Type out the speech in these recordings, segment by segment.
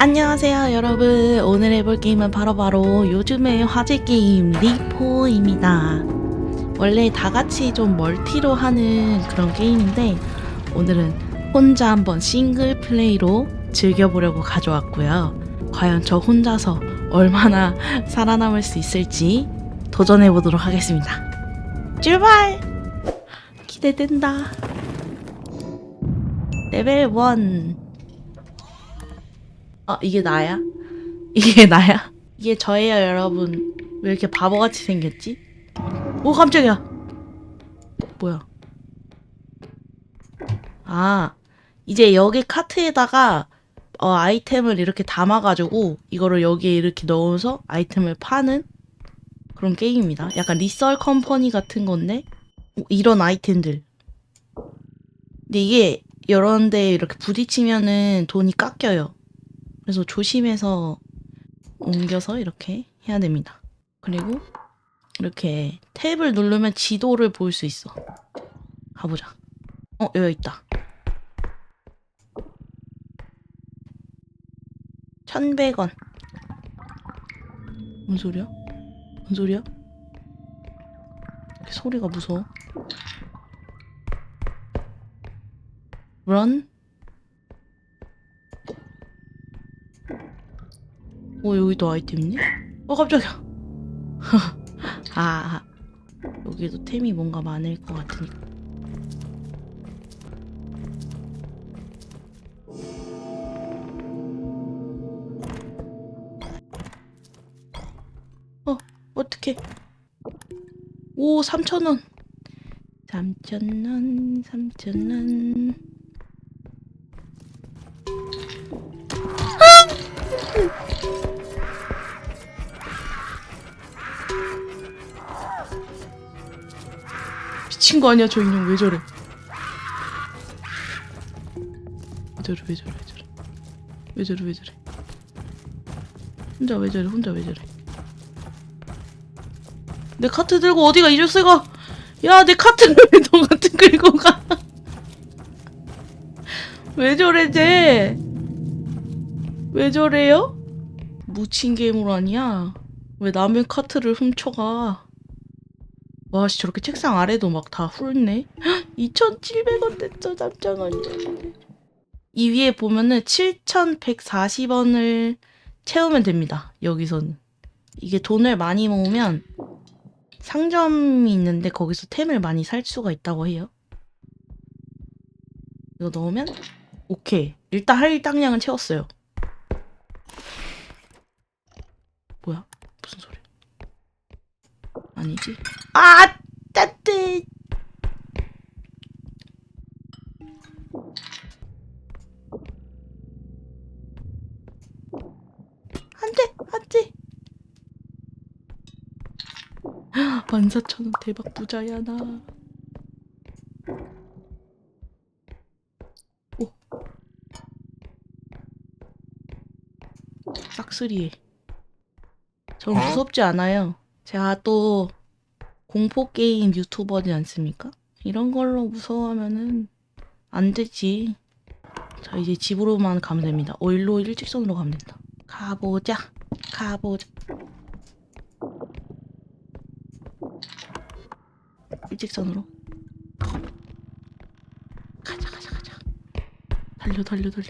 안녕하세요 여러분. 오늘 해볼 게임은 바로 바로 요즘의 화제 게임 리포입니다. 원래 다같이 좀 멀티로 하는 그런 게임인데 오늘은 혼자 한번 싱글 플레이로 즐겨보려고 가져왔고요. 과연 저 혼자서 얼마나 살아남을 수 있을지 도전해보도록 하겠습니다. 출발! 기대된다. 레벨 1 아 이게 나야? 이게 나야? 이게 저예요 여러분 왜 이렇게 바보같이 생겼지? 오 깜짝이야 뭐야 아 이제 여기 카트에다가 어, 아이템을 이렇게 담아가지고 이거를 여기에 이렇게 넣어서 아이템을 파는 그런 게임입니다 약간 리썰 컴퍼니 같은 건데 오, 이런 아이템들 근데 이게 여러 데 이렇게 부딪히면은 돈이 깎여요 그래서 조심해서 옮겨서 이렇게 해야 됩니다. 그리고 이렇게 탭을 누르면 지도를 볼 수 있어. 가보자. 어, 여기 있다. 1100원. 뭔 소리야? 뭔 소리야? 소리가 무서워. run? 어 여기도 아이템 있네? 어 깜짝이야. 아 여기도 템이 뭔가 많을 것 같으니까. 어 어떡해. 오 3,000원. 3,000원 3,000원 미친 거 아니야 저 인형. 왜 저래? 왜 저래 왜 저래 왜 저래? 왜 저래 왜 저래? 혼자 왜 저래 혼자 왜 저래? 내 카트 들고 어디가 이럴새가? 야 내 카트를 왜 너가 끌고 가 왜 저래 쟤 왜 저래요? 묻힌 괴물 아니야? 왜 남의 카트를 훔쳐가? 와, 씨, 저렇게 책상 아래도 막 다 훑네. 2,700원 됐죠, 깜짝 원이. 이 위에 보면은 7,140원을 채우면 됩니다. 여기서는. 이게 돈을 많이 모으면 상점이 있는데 거기서 템을 많이 살 수가 있다고 해요. 이거 넣으면 오케이. 일단 할당량은 채웠어요. 뭐야? 무슨 소리야? 아니지? 아, 따뜻. 안 돼, 안 돼. 14,000원 대박 부자야, 나. 오. 싹쓸이해. 전 무섭지 않아요. 제가 또 공포 게임 유튜버지 않습니까? 이런 걸로 무서워하면은 안 되지. 자 이제 집으로만 가면 됩니다. 어 일로 일직선으로 가면 된다. 가보자. 가보자. 일직선으로. 가자 가자 가자. 달려 달려 달려.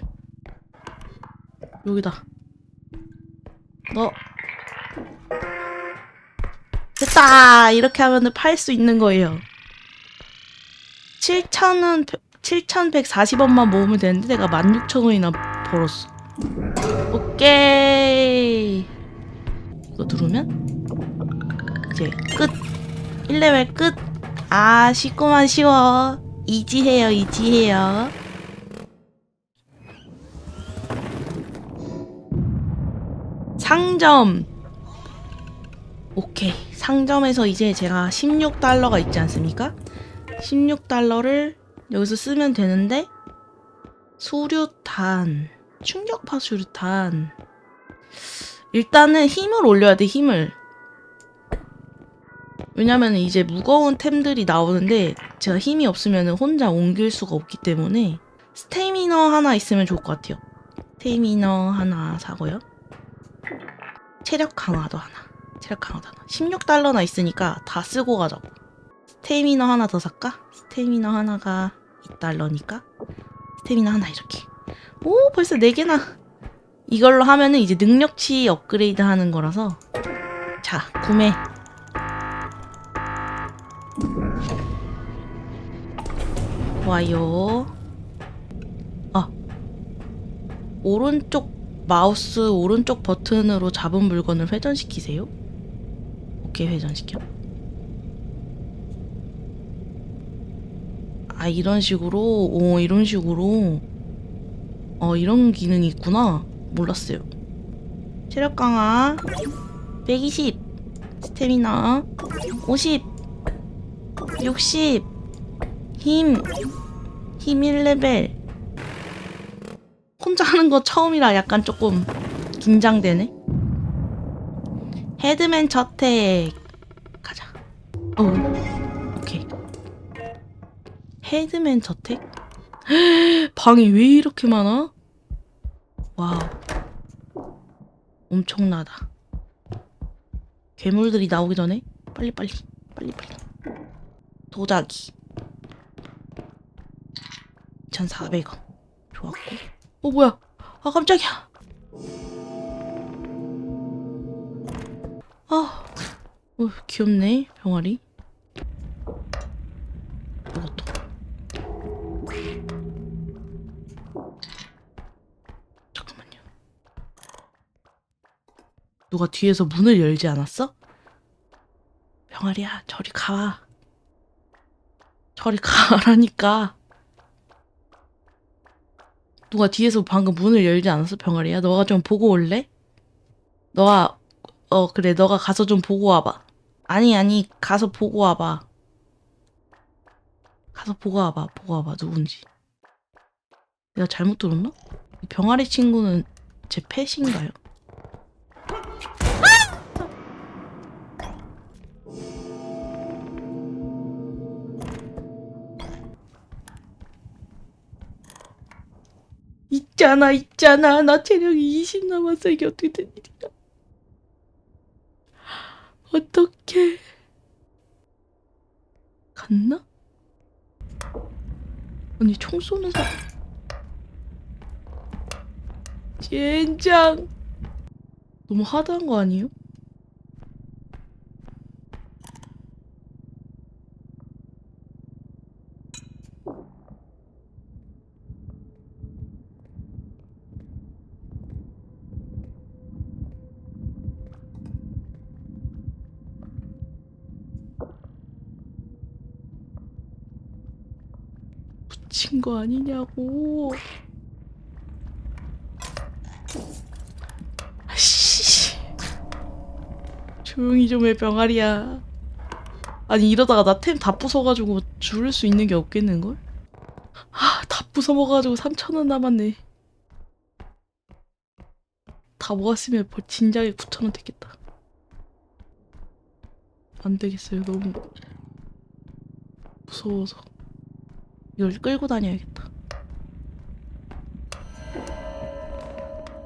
여기다. 너 됐다! 이렇게 하면은 팔 수 있는 거예요. 7,000원, 7,140원만 모으면 되는데 내가 16,000원이나 벌었어. 오케이. 이거 누르면 이제 끝. 1레벨 끝. 아, 쉽구만 쉬워. 이지해요, 이지해요. 상점. 오케이. 상점에서 이제 제가 16달러가 있지 않습니까? 16달러를 여기서 쓰면 되는데 수류탄, 충격파 수류탄. 일단은 힘을 올려야 돼, 힘을. 왜냐면 이제 무거운 템들이 나오는데 제가 힘이 없으면 혼자 옮길 수가 없기 때문에 스태미너 하나 있으면 좋을 것 같아요. 스테미너 하나 사고요. 체력 강화도 하나. 체력 하나. 16달러나 있으니까 다 쓰고 가자고. 스테미너 하나 더 살까? 스테미너 하나가 2달러니까. 스테미너 하나 이렇게. 오, 벌써 4개나. 이걸로 하면은 이제 능력치 업그레이드 하는 거라서. 자, 구매. 좋아요. 아. 오른쪽 마우스 오른쪽 버튼으로 잡은 물건을 회전시키세요. 오케이, 회전시켜. 아, 이런 식으로, 오, 이런 식으로. 어, 이런 기능이 있구나. 몰랐어요. 체력 강화 120, 스태미나 50, 60, 힘, 힘 1레벨. 혼자 하는 거 처음이라 약간 조금 긴장되네. 헤드맨 저택 가자. 어. 헤드맨 저택? 방이 왜 이렇게 많아? 와우. 엄청나다. 괴물들이 나오기 전에 빨리 빨리 빨리 빨리. 도자기. 2,400원. 좋았고. 어 뭐야? 아 깜짝이야. 아, 어, 귀엽네 병아리. 이것도. 잠깐만요. 누가 뒤에서 문을 열지 않았어? 병아리야, 저리 가. 저리 가라니까. 누가 뒤에서 방금 문을 열지 않았어, 병아리야? 너가 좀 보고 올래? 너가, 어, 그래, 너가 가서 좀 보고 와봐. 아니, 아니, 가서 보고 와봐. 가서 보고 와봐, 보고 와봐, 누군지. 내가 잘못 들었나? 이 병아리 친구는 제 펫인가요? 있잖아, 있잖아. 나 체력이 20 남았어. 이게 어떻게 된 일이야? 어떡해. 갔나? 아니, 총 쏘는 사람. 젠장. 너무 하드한 거 아니에요? 붙인 거 아니냐고. 아씨. 조용히 좀 해, 병아리야. 아니, 이러다가 나 템 다 부숴가지고 줄일 수 있는 게 없겠는걸? 아, 다 부숴먹어가지고 3,000원 남았네. 다 모았으면 벌 진작에 9,000원 됐겠다. 안 되겠어요, 너무. 무서워서. 이걸 끌고 다녀야겠다.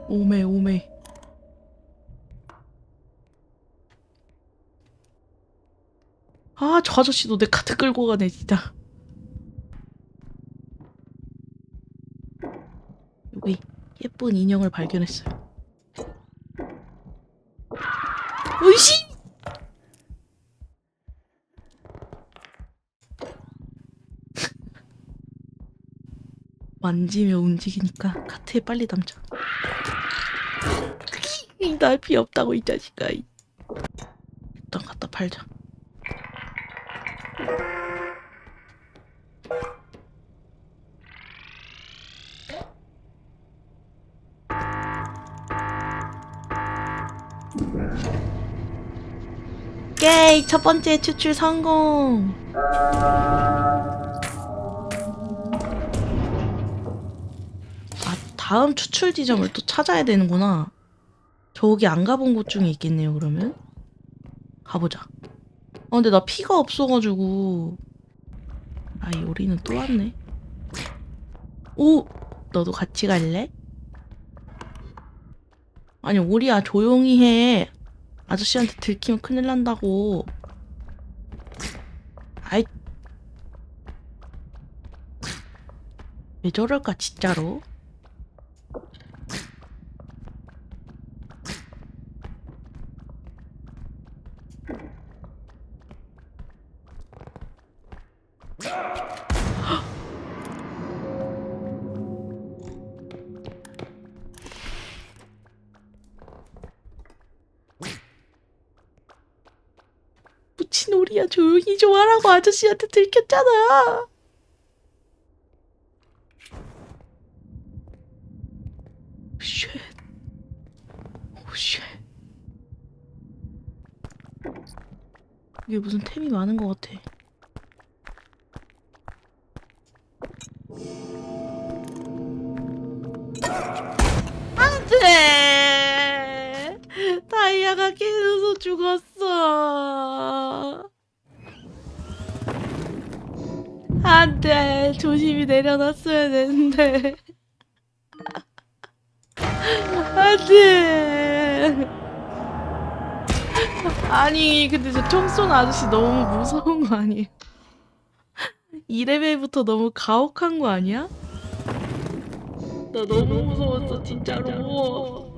오메 오메. 아, 저 아저씨도 내 카트 끌고 가네, 진짜. 여기 예쁜 인형을 발견했어요. 으이씨! 만지며 움직이니까 카트에 빨리 담자. 날피 없다고 이 자식아. 일단 갖다 팔자. 오케이 첫 번째 추출 성공. 다음 추출 지점을 또 찾아야 되는구나. 저기 안 가본 곳 중에 있겠네요, 그러면. 가보자. 아, 근데 나 피가 없어가지고. 아, 이 오리는 또 왔네. 오! 너도 같이 갈래? 아니 오리야 조용히 해. 아저씨한테 들키면 큰일 난다고. 아이 왜 저럴까 진짜로? 미친 오리야 조용히 좀 하라고 아저씨한테 들켰잖아. 쉣. 오 쉣. 이게 무슨 템이 많은 것 같아. 안돼. 다이아가 깨져서 죽었어. 안돼. 조심히 내려놨어야 되는데. 안돼. 아니 근데 저 총쏜 아저씨 너무 무서운 거 아니에요? 2레벨부터 너무 가혹한 거 아니야? 나 너무 무서웠어 진짜로